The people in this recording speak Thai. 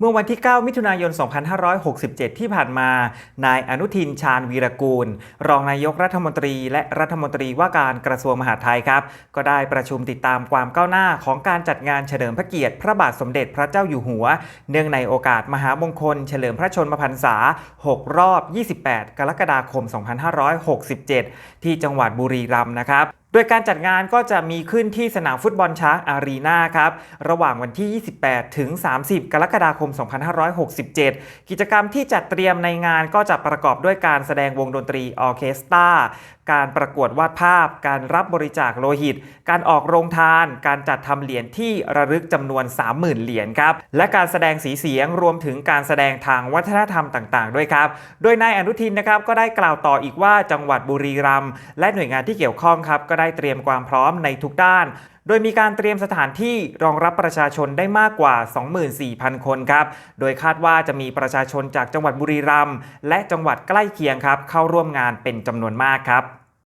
เมื่อวันที่ 9 มิถุนายน 2567 ที่ผ่านมา นายอนุทินชาญวีรกูล รองนายกรัฐมนตรี และรัฐมนตรีว่าการกระทรวงมหาดไทยครับ ก็ได้ประชุมติดตามความก้าวหน้าของการจัดงานเฉลิมพระเกียรติ พระบาทสมเด็จพระเจ้าอยู่หัว เนื่องในโอกาสมหามงคล เฉลิมพระชนมพรรษา 6 รอบ 28 กรกฎาคม 2567 ที่จังหวัดบุรีรัมย์นะครับ ยการจัดงานก็จะมีขึ้นที่สนามฟุตบอลช้างอารีนาครับ ระหว่างวันที่ 28 ถึง 30 กรกฎาคม 2567 กิจกรรมที่จัดเตรียมในงานก็จะประกอบด้วยการแสดงวงดนตรีออเคสตราการประกวดวาดภาพ การรับบริจาคโลหิต การออกโรงทาน การจัดทำเหรียญที่ระลึกจำนวน 30,000 เหรียญครับ และการแสดงสีเสียงรวมถึงการแสดงทางวัฒนธรรมต่างๆ ด้วยครับ โดยนายอนุทินนะครับก็ได้กล่าวต่ออีกว่าจังหวัดบุรีรัมย์และหน่วยงานที่เกี่ยวข้องครับก็ได้เตรียมความพร้อมในทุกด้าน โดยมีการเตรียมสถานที่รองรับประชาชนได้มากกว่า 24,000 คนครับ โดยคาดว่าจะมีประชาชนจากจังหวัดบุรีรัมย์และจังหวัดใกล้เคียงครับ เข้าร่วมงานเป็นจำนวนมากครับ